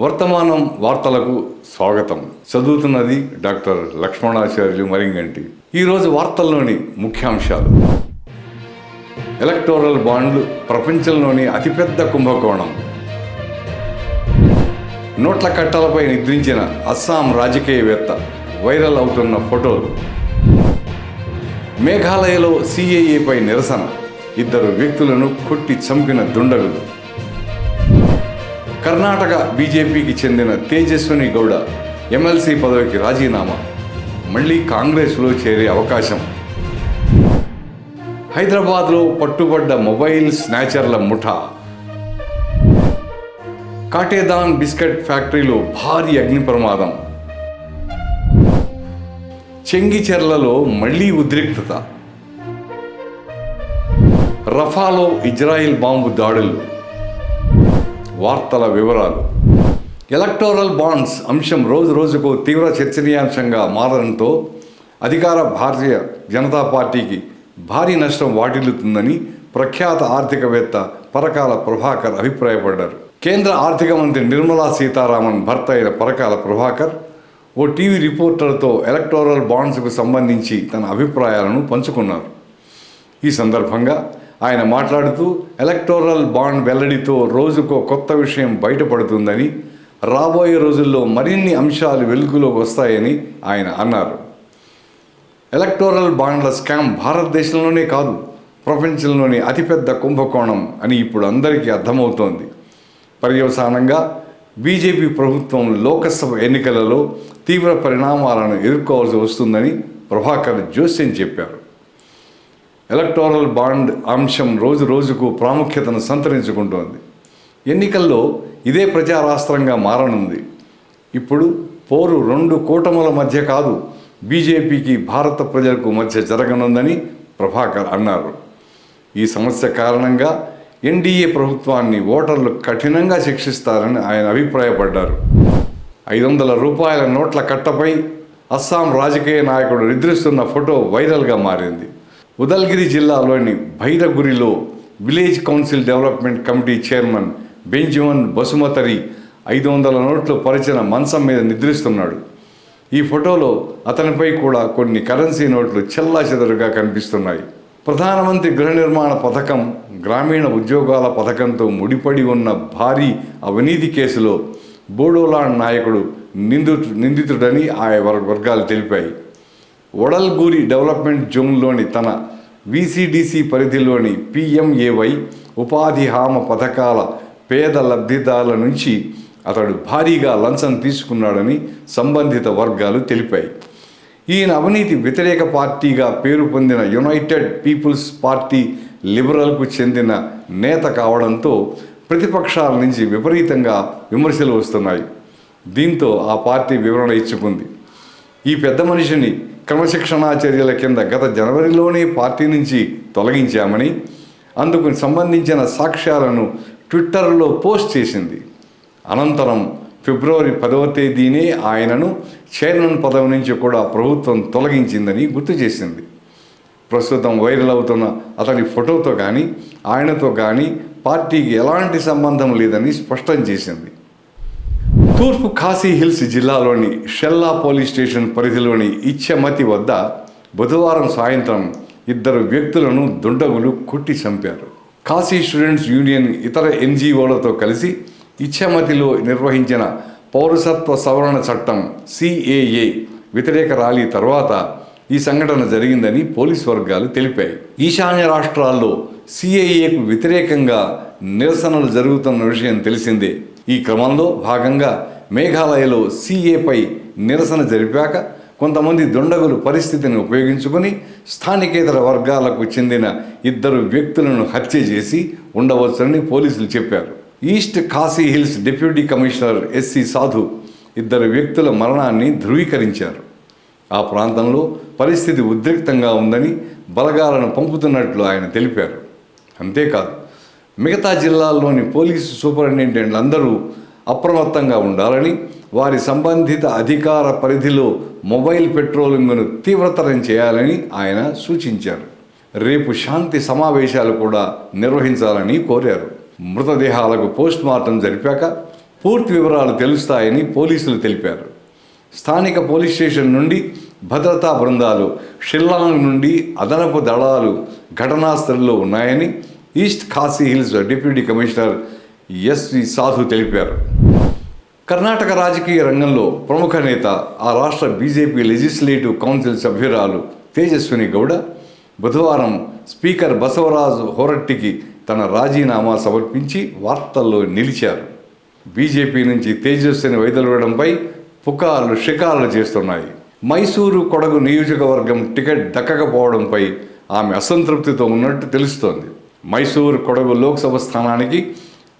వర్తమానం వార్తలకు స్వాగతం. చదువుతున్నది డాక్టర్ లక్ష్మణాచార్యులు మరింగంటి. ఈరోజు వార్తల్లోని ముఖ్యాంశాలు. ఎలక్టోరల్ బాండ్లు ప్రపంచంలోని అతిపెద్ద కుంభకోణం. నోట్ల కట్టలపై నిద్రించిన అస్సాం రాజకీయవేత్త వైరల్ అవుతున్న ఫోటోలు. మేఘాలయలో సిఏఏపై నిరసన. ఇద్దరు వ్యక్తులను కొట్టి చంపిన దుండగులు. కర్ణాటక బీజేపీకి చెందిన తేజస్విని గౌడ ఎమ్మెల్సీ పదవికి రాజీనామా. మళ్ళీ కాంగ్రెస్లో చేరే అవకాశం. హైదరాబాద్లో పట్టుబడ్డ మొబైల్ స్నాచర్ల ముఠా. కాటేదాన్ బిస్కెట్ ఫ్యాక్టరీలో భారీ అగ్ని ప్రమాదం. చెంగిచెర్లలో మళ్ళీ ఉద్రిక్తత. రఫాలో ఇజ్రాయిల్ బాంబు దాడులు. వార్తల వివరాలు. ఎలక్టోరల్ బాండ్స్ అంశం రోజు రోజుకు తీవ్ర చర్చనీయాంశంగా మారడంతో అధికార భారతీయ జనతా పార్టీకి భారీ నష్టం వాటిల్లుతుందని ప్రఖ్యాత ఆర్థికవేత్త పరకాల ప్రభాకర్ అభిప్రాయపడ్డారు. కేంద్ర ఆర్థిక మంత్రి నిర్మలా సీతారామన్ భర్త అయిన పరకాల ప్రభాకర్ ఓ టీవీ రిపోర్టర్తో ఎలక్టోరల్ బాండ్స్కు సంబంధించి తన అభిప్రాయాలను పంచుకున్నారు. ఈ సందర్భంగా ఆయన మాట్లాడుతూ ఎలక్టోరల్ బాండ్ వెల్లడితో రోజుకో కొత్త విషయం బయటపడుతుందని రాబోయే రోజుల్లో మరిన్ని అంశాలు వెలుగులోకి వస్తాయని ఆయన అన్నారు. ఎలక్టోరల్ బాండ్ల స్కామ్ భారతదేశంలోనే కాదు ప్రపంచంలోని అతిపెద్ద కుంభకోణం అని ఇప్పుడు అందరికీ అర్థమవుతోంది. పర్యవసానంగా బీజేపీ ప్రభుత్వం లోకసభ ఎన్నికలలో తీవ్ర పరిణామాలను ఎదుర్కోవాల్సి వస్తుందని ప్రభాకర్ జోస్యం చెప్పారు. ఎలక్టోరల్ బాండ్ అంశం రోజు రోజుకు ప్రాముఖ్యతను సంతరించుకుంటోంది. ఎన్నికల్లో ఇదే ప్రచారాస్త్రంగా మారనుంది. ఇప్పుడు పోరు రెండు కూటముల మధ్య కాదు బీజేపీకి భారత ప్రజలకు మధ్య జరగనుందని ప్రభాకర్ అన్నారు. ఈ సమస్య కారణంగా ఎన్డీఏ ప్రభుత్వాన్ని ఓటర్లు కఠినంగా శిక్షిస్తారని ఆయన అభిప్రాయపడ్డారు. ఐదు వందల రూపాయల నోట్ల కట్టపై అస్సాం రాజకీయ నాయకుడు నిద్రిస్తున్న ఫోటో వైరల్గా మారింది. ఉదల్గిరి జిల్లాలోని భైరగురిలో village council development committee chairman Benjamin Basumatary ఐదు వందల నోట్లు పరిచిన మంచం మీద నిద్రిస్తున్నాడు. ఈ ఫోటోలో అతనిపై కూడా కొన్ని కరెన్సీ నోట్లు చెల్లాచెదరుగా కనిపిస్తున్నాయి. ప్రధానమంత్రి గృహ నిర్మాణ పథకం గ్రామీణ ఉద్యోగాల పథకంతో ముడిపడి ఉన్న భారీ అవినీతి కేసులో బోడోలాండ్ నాయకుడు నిందు నిందితుడని ఆయా వర్- వర్గాలు తెలిపాయి. వడల్గూరి డెవలప్మెంట్ జోన్లోని తన వీసీడీసీ పరిధిలోని పిఎంఏవై ఉపాధి హామ పథకాల పేద లబ్ధిదారుల నుంచి అతడు భారీగా లంచం తీసుకున్నాడని సంబంధిత వర్గాలు తెలిపాయి. ఈయన అవినీతి వ్యతిరేక పార్టీగా పేరు పొందిన యునైటెడ్ పీపుల్స్ పార్టీ లిబరల్కు చెందిన నేత కావడంతో ప్రతిపక్షాల నుంచి విపరీతంగా విమర్శలు వస్తున్నాయి. దీంతో ఆ పార్టీ వివరణ ఇచ్చుకుంది. ఈ పెద్ద మనిషిని క్రమశిక్షణా చర్యల కింద గత జనవరిలోనే పార్టీ నుంచి తొలగించామని అందుకు సంబంధించిన సాక్ష్యాలను ట్విట్టర్లో పోస్ట్ చేసింది. అనంతరం ఫిబ్రవరి పదవ తేదీనే ఆయనను చైర్మన్ పదవి నుంచి కూడా ప్రభుత్వం తొలగించిందని గుర్తు చేసింది. ప్రస్తుతం వైరల్ అవుతున్న అతని ఫోటోతో కానీ ఆయనతో కానీ పార్టీకి ఎలాంటి సంబంధం లేదని స్పష్టం చేసింది. తూర్పు ఖాసీ హిల్స్ జిల్లాలోని షెల్లా పోలీస్ స్టేషన్ పరిధిలోని ఇచ్చమతి వద్ద బుధవారం సాయంత్రం ఇద్దరు వ్యక్తులను దుండగులు కొట్టి చంపారు. కాశీ స్టూడెంట్స్ యూనియన్ ఇతర ఎన్జిఓలతో కలిసి ఇచ్చమతిలో నిర్వహించిన పౌరసత్వ సవరణ చట్టం సిఏఏ వ్యతిరేక ర్యాలీ తర్వాత ఈ సంఘటన జరిగిందని పోలీస్ వర్గాలు తెలిపాయి. ఈశాన్య రాష్ట్రాల్లో సిఏఏకు వ్యతిరేకంగా నిరసనలు జరుగుతున్న విషయం తెలిసిందే. ఈ క్రమంలో భాగంగా మేఘాలయలో సీఏపై నిరసన జరిపాక కొంతమంది దుండగులు పరిస్థితిని ఉపయోగించుకొని స్థానికేతర వర్గాలకు చెందిన ఇద్దరు వ్యక్తులను హత్య చేసి ఉండవచ్చని పోలీసులు చెప్పారు. East Khasi hills deputy commissioner SC Sadhu ఇద్దరు వ్యక్తుల మరణాన్ని ధృవీకరించారు. ఆ ప్రాంతంలో పరిస్థితి ఉద్రిక్తంగా ఉందని బలగాలను పంపుతున్నట్లు ఆయన తెలిపారు. అంతేకాదు మిగతా జిల్లాల్లోని పోలీసు సూపరింటెండెంట్లు అందరూ అప్రమత్తంగా ఉండాలని వారి సంబంధిత అధికార పరిధిలో మొబైల్ పెట్రోలింగ్ను తీవ్రతరం చేయాలని ఆయన సూచించారు. రేపు శాంతి సమావేశాలు కూడా నిర్వహించాలని కోరారు. మృతదేహాలకు పోస్ట్ మార్టం జరిపాక పూర్తి వివరాలు తెలుస్తాయని పోలీసులు తెలిపారు. స్థానిక పోలీస్ స్టేషన్ నుండి భద్రతా బృందాలు షిల్లాంగ్ నుండి అదనపు దళాలు ఘటనాస్థలిలో ఉన్నాయని east Khasi hills deputy commissioner SV Sadhu తెలిపారు. కర్ణాటక రాజకీయ రంగంలో ప్రముఖ నేత ఆ రాష్ట్ర బీజేపీ లెజిస్లేటివ్ కౌన్సిల్ సభ్యురాలు తేజస్విని గౌడ బుధవారం స్పీకర్ బసవరాజు హోరట్టికి తన రాజీనామా సమర్పించి వార్తల్లో నిలిచారు. బీజేపీ నుంచి తేజస్విని వైదొలగడంపై పుకార్లు షికార్లు చేస్తున్నాయి. మైసూరు కొడగు నియోజకవర్గం టికెట్ దక్కకపోవడంపై ఆమె అసంతృప్తితో ఉన్నట్టు తెలుస్తోంది. మైసూరు కొడగు లోక్సభ స్థానానికి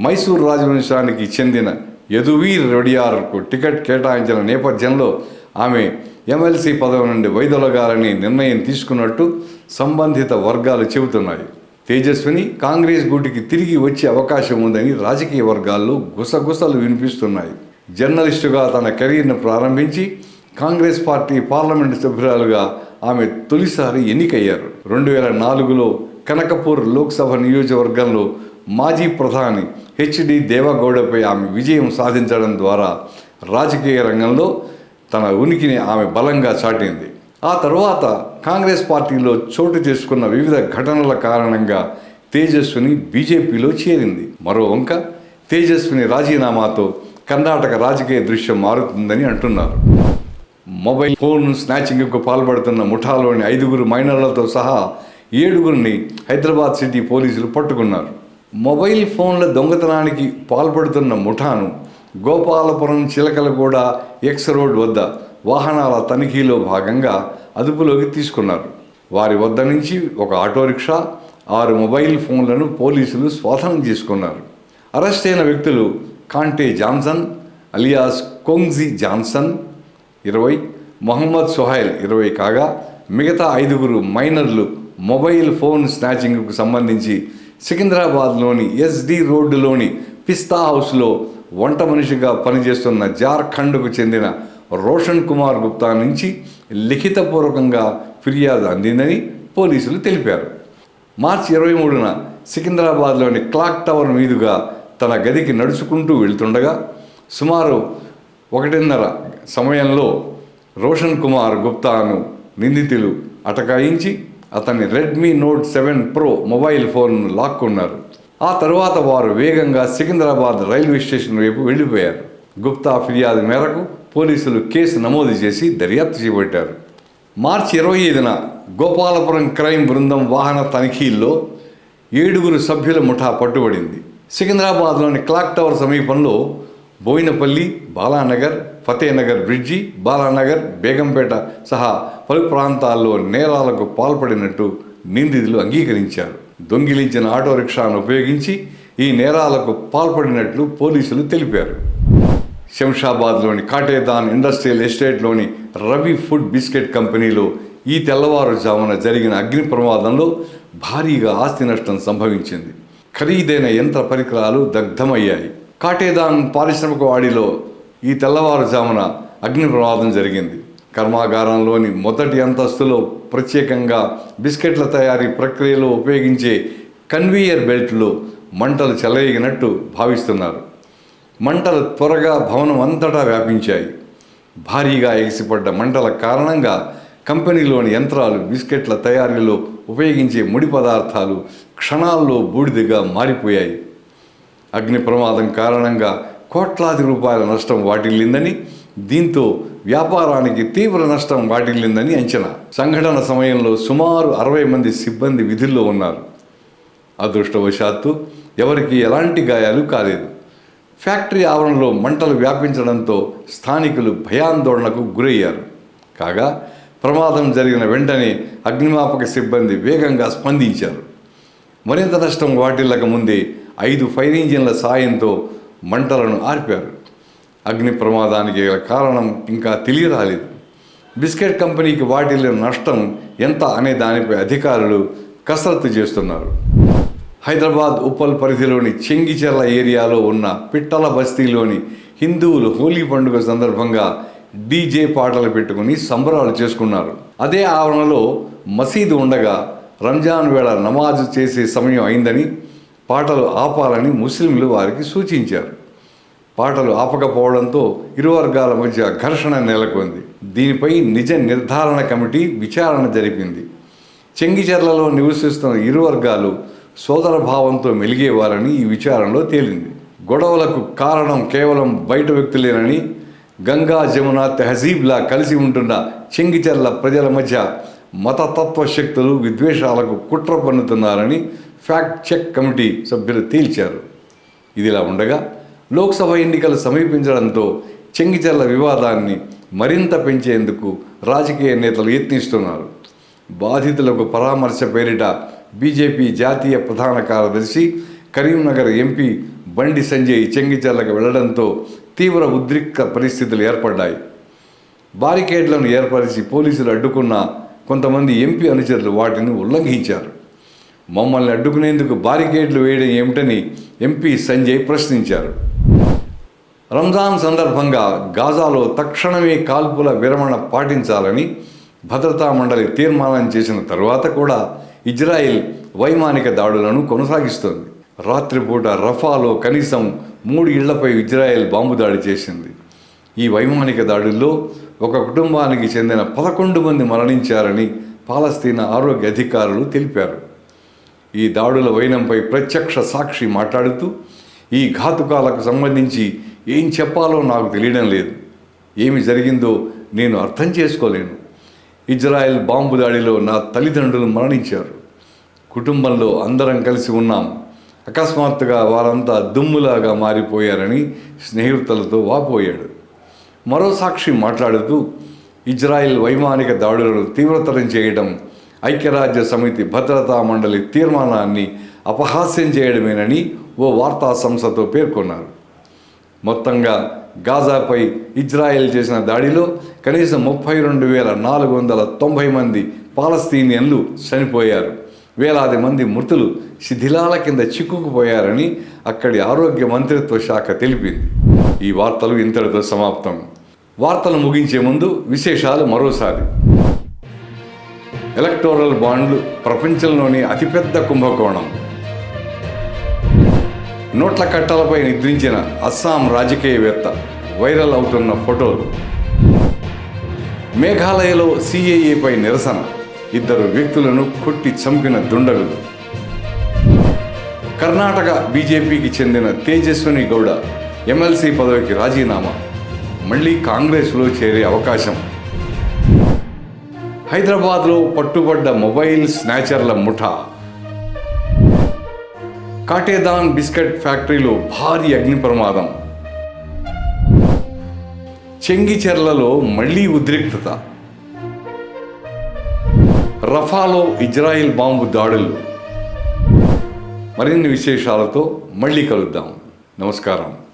మైసూర్ రాజవంశానికి చెందిన యదువీర్ రెడియార్కు టికెట్ కేటాయించిన నేపథ్యంలో ఆమె ఎమ్మెల్సీ పదవి నుండి వైదొలగాలని నిర్ణయం తీసుకున్నట్టు సంబంధిత వర్గాలు చెబుతున్నాయి. తేజస్విని కాంగ్రెస్ గూటికి తిరిగి వచ్చే అవకాశం ఉందని రాజకీయ వర్గాల్లో గుసగుసలు వినిపిస్తున్నాయి. జర్నలిస్టుగా తన కెరీర్ను ప్రారంభించి కాంగ్రెస్ పార్టీ పార్లమెంటు సభ్యురాలుగా ఆమె తొలిసారి ఎన్నికయ్యారు. రెండు వేల నాలుగులో కనకపూర్ లోక్సభ నియోజకవర్గంలో మాజీ ప్రధాని హెచ్డి దేవగౌడపై ఆమె విజయం సాధించడం ద్వారా రాజకీయ రంగంలో తన ఉనికిని ఆమె బలంగా చాటింది. ఆ తర్వాత కాంగ్రెస్ పార్టీలో చోటు చేసుకున్న వివిధ ఘటనల కారణంగా తేజస్విని బీజేపీలో చేరింది. మరో వంక తేజస్విని రాజీనామాతో కర్ణాటక రాజకీయ దృశ్యం మారుతుందని అంటున్నారు. మొబైల్ ఫోన్ స్నాచింగ్కు పాల్పడుతున్న ముఠాలోని ఐదుగురు మైనర్లతో సహా ఏడుగురిని హైదరాబాద్ సిటీ పోలీసులు పట్టుకున్నారు. మొబైల్ ఫోన్ల దొంగతనానికి పాల్పడుతున్న ముఠాను గోపాలపురం చిలకలగూడ ఎక్స్ రోడ్ వద్ద వాహనాల తనిఖీలో భాగంగా అదుపులోకి తీసుకున్నారు. వారి వద్ద నుంచి ఒక ఆటో రిక్షా ఆరు మొబైల్ ఫోన్లను పోలీసులు స్వాధీనం చేసుకున్నారు. అరెస్ట్ అయిన వ్యక్తులు కాంటే జాన్సన్ అలియాస్ కొంగ్జీ జాన్సన్ ఇరవై మొహమ్మద్ సుహైల్ ఇరవై కాగా మిగతా ఐదుగురు మైనర్లు మొబైల్ ఫోన్ స్నాచింగ్కు సంబంధించి సికింద్రాబాద్లోని ఎస్డి రోడ్డులోని పిస్తా హౌస్లో వంట మనిషిగా పనిచేస్తున్న జార్ఖండ్కు చెందిన రోషన్ కుమార్ గుప్తా నుంచి లిఖితపూర్వకంగా ఫిర్యాదు అందిందని పోలీసులు తెలిపారు. మార్చి ఇరవై మూడున సికింద్రాబాద్లోని క్లాక్ టవర్ మీదుగా తన గదికి నడుచుకుంటూ వెళ్తుండగా సుమారు ఒకటిన్నర సమయంలో రోషన్ కుమార్ గుప్తాను నిందితులు అటకాయించి అతని Redmi note seven pro mobile ఫోన్ను లాక్కున్నారు ఆ తరువాత వారు వేగంగా సికింద్రాబాద్ రైల్వే స్టేషన్ వైపు వెళ్ళిపోయారు. గుప్తా ఫిర్యాదు మేరకు పోలీసులు కేసు నమోదు చేసి దర్యాప్తు చేపట్టారు. మార్చి ఇరవై ఐదున గోపాలపురం క్రైమ్ బృందం వాహన తనిఖీల్లో ఏడుగురు సభ్యుల ముఠా పట్టుబడింది. సికింద్రాబాద్లోని క్లాక్ టవర్ సమీపంలో బోయినపల్లి బాలానగర్ ఫతేనగర్ బ్రిడ్జి బాలానగర్ బేగంపేట సహా పలు ప్రాంతాల్లో నేరాలకు పాల్పడినట్టు నిందితులు అంగీకరించారు. దొంగిలించిన ఆటో రిక్షాను ఉపయోగించి ఈ నేరాలకు పాల్పడినట్లు పోలీసులు తెలిపారు. శంషాబాద్లోని కాటేదాన్ ఇండస్ట్రియల్ ఎస్టేట్లోని రవి ఫుడ్ బిస్కెట్ కంపెనీలో ఈ తెల్లవారుజామున జరిగిన అగ్ని ప్రమాదంలో భారీగా ఆస్తి నష్టం సంభవించింది. ఖరీదైన యంత్ర పరికరాలు దగ్ధమయ్యాయి. కాటేదాన్ పారిశ్రామిక వాడిలో ఈ తెల్లవారుజామున అగ్ని ప్రమాదం జరిగింది. కర్మాగారంలోని మొదటి అంతస్తులో ప్రత్యేకంగా బిస్కెట్ల తయారీ ప్రక్రియలో ఉపయోగించే కన్వీయర్ బెల్ట్లో మంటలు చెలయగినట్టు భావిస్తున్నారు. మంటలు త్వరగా భవనం అంతటా వ్యాపించాయి. భారీగా ఎగిసిపడ్డ మంటల కారణంగా కంపెనీలోని యంత్రాలు బిస్కెట్ల తయారీలో ఉపయోగించే ముడి పదార్థాలు క్షణాల్లో బూడిదగా మారిపోయాయి. అగ్ని ప్రమాదం కారణంగా కోట్లాది రూపాయల నష్టం వాటిల్లిందని దీంతో వ్యాపారానికి తీవ్ర నష్టం వాటిల్లిందని అంచనా. సంఘటన సమయంలో సుమారు అరవై మంది సిబ్బంది విధుల్లో ఉన్నారు. అదృష్టవశాత్తు ఎవరికి ఎలాంటి గాయాలు కాలేదు. ఫ్యాక్టరీ ఆవరణలో మంటలు వ్యాపించడంతో స్థానికులు భయాందోళనకు గురయ్యారు. కాగా ప్రమాదం జరిగిన వెంటనే అగ్నిమాపక సిబ్బంది వేగంగా స్పందించారు. మరింత నష్టం వాటిల్లక ముందే ఐదు ఫైర్ ఇంజిన్ల సాయంతో మంటలను ఆర్పారు. అగ్ని ప్రమాదానికి కారణం ఇంకా తెలియరాలేదు. బిస్కెట్ కంపెనీకి వాటిల్లిన నష్టం ఎంత అనే దానిపై అధికారులు కసరత్తు చేస్తున్నారు. హైదరాబాద్ ఉప్పల్ పరిధిలోని చెంగిచెర్ల ఏరియాలో ఉన్న పిట్టల బస్తీలోని హిందువులు హోలీ పండుగ సందర్భంగా డీజే పాటలు పెట్టుకుని సంబరాలు చేసుకున్నారు. అదే ఆవరణలో మసీదు ఉండగా రంజాన్ వేళ నమాజు చేసే సమయం అయిందని పాటలు ఆపాలని ముస్లింలు వారికి సూచించారు. పాటలు ఆపకపోవడంతో ఇరు వర్గాల మధ్య ఘర్షణ నెలకొంది. దీనిపై నిజ నిర్ధారణ కమిటీ విచారణ జరిపింది. చెంగిచెర్లలో నివసిస్తున్న ఇరు వర్గాలు సోదర భావంతో మెలిగేవారని ఈ విచారణలో తేలింది. గొడవలకు కారణం కేవలం బయట వ్యక్తులేనని గంగా జమున తెహజీబ్లా కలిసి ఉంటున్న చెంగిచెర్ల ప్రజల మధ్య మతతత్వ శక్తులు విద్వేషాలకు కుట్ర పన్నుతున్నారని ఫ్యాక్ట్ చెక్ కమిటీ సభ్యులు తేల్చారు. ఇదిలా ఉండగా లోక్సభ ఎన్నికలు సమీపించడంతో చెంగిచెర్ల వివాదాన్ని మరింత పెంచేందుకు రాజకీయ నేతలు యత్నిస్తున్నారు. బాధితులకు పరామర్శ పేరిట బీజేపీ జాతీయ ప్రధాన కార్యదర్శి కరీంనగర్ ఎంపీ బండి సంజయ్ చెంగిచెర్లకు వెళ్ళడంతో తీవ్ర ఉద్రిక్త పరిస్థితులు ఏర్పడ్డాయి. బారికేడ్లను ఏర్పరిచి పోలీసులు అడ్డుకున్న కొంతమంది ఎంపీ అనుచరులు వాటిని ఉల్లంఘించారు. మమ్మల్ని అడ్డుకునేందుకు బారికేడ్లు వేయడం ఏమిటని ఎంపీ సంజయ్ ప్రశ్నించారు. రంజాన్ సందర్భంగా గాజాలో తక్షణమే కాల్పుల విరమణ పాటించాలని భద్రతా మండలి తీర్మానం చేసిన తరువాత కూడా ఇజ్రాయెల్ వైమానిక దాడులను కొనసాగిస్తోంది. రాత్రిపూట రఫాలో కనీసం మూడు ఇళ్ళపై ఇజ్రాయెల్ బాంబు దాడి చేసింది. ఈ వైమానిక దాడుల్లో ఒక కుటుంబానికి చెందిన పదకొండు మంది మరణించారని పాలస్తీనా ఆరోగ్య అధికారులు తెలిపారు. ఈ దాడుల వైనంపై ప్రత్యక్ష సాక్షి మాట్లాడుతూ ఈ ఘాతుకాలకు సంబంధించి ఏం చెప్పాలో నాకు తెలియడం లేదు. ఏమి జరిగిందో నేను అర్థం చేసుకోలేను. ఇజ్రాయెల్ బాంబు దాడిలో నా తల్లిదండ్రులు మరణించారు. కుటుంబంలో అందరం కలిసి ఉన్నాం. అకస్మాత్తుగా వారంతా దుమ్ములాగా మారిపోయారని స్నేహితులతో వాపోయాడు. మరో సాక్షి మాట్లాడుతూ ఇజ్రాయెల్ వైమానిక దాడులను తీవ్రతరం చేయడం ఐక్యరాజ్య సమితి భద్రతా మండలి తీర్మానాన్ని అపహాస్యం చేయడమేనని ఓ వార్తా సంస్థతో పేర్కొన్నారు. మొత్తంగా గాజాపై ఇజ్రాయెల్ చేసిన దాడిలో కనీసం ముప్పై రెండు వేల నాలుగు వందల తొంభై మంది పాలస్తీనియన్లు చనిపోయారు. వేలాది మంది మృతులు శిథిలాల కింద చిక్కుకుపోయారని అక్కడి ఆరోగ్య మంత్రిత్వ శాఖ తెలిపింది. ఈ వార్తలు ఇంతటితో సమాప్తం. వార్తలు ముగించే ముందు విశేషాలు మరోసారి. ఎలక్టోరల్ బాండ్లు ప్రపంచంలోని అతిపెద్ద కుంభకోణం. నోట్ల కట్టలపై నిద్రించిన అస్సాం రాజకీయవేత్త వైరల్ అవుతున్న ఫోటోలు. మేఘాలయలో సిఏఏపై నిరసన. ఇద్దరు వ్యక్తులను కొట్టి చంపిన దుండగులు. కర్ణాటక బీజేపీకి చెందిన తేజస్విని గౌడ ఎమ్మెల్సీ పదవికి రాజీనామా. మళ్ళీ కాంగ్రెస్లో చేరే అవకాశం. హైదరాబాద్లో పట్టుబడ్డ మొబైల్ స్నాచర్ల ముఠా. కాటేదాన్ బిస్కెట్ ఫ్యాక్టరీలో భారీ అగ్ని ప్రమాదం. చెంగిచెర్లలో మళ్ళీ ఉద్రిక్తత. రఫాలో ఇజ్రాయిల్ బాంబు దాడులు. మరిన్ని విశేషాలతో మళ్ళీ కలుద్దాం. నమస్కారం.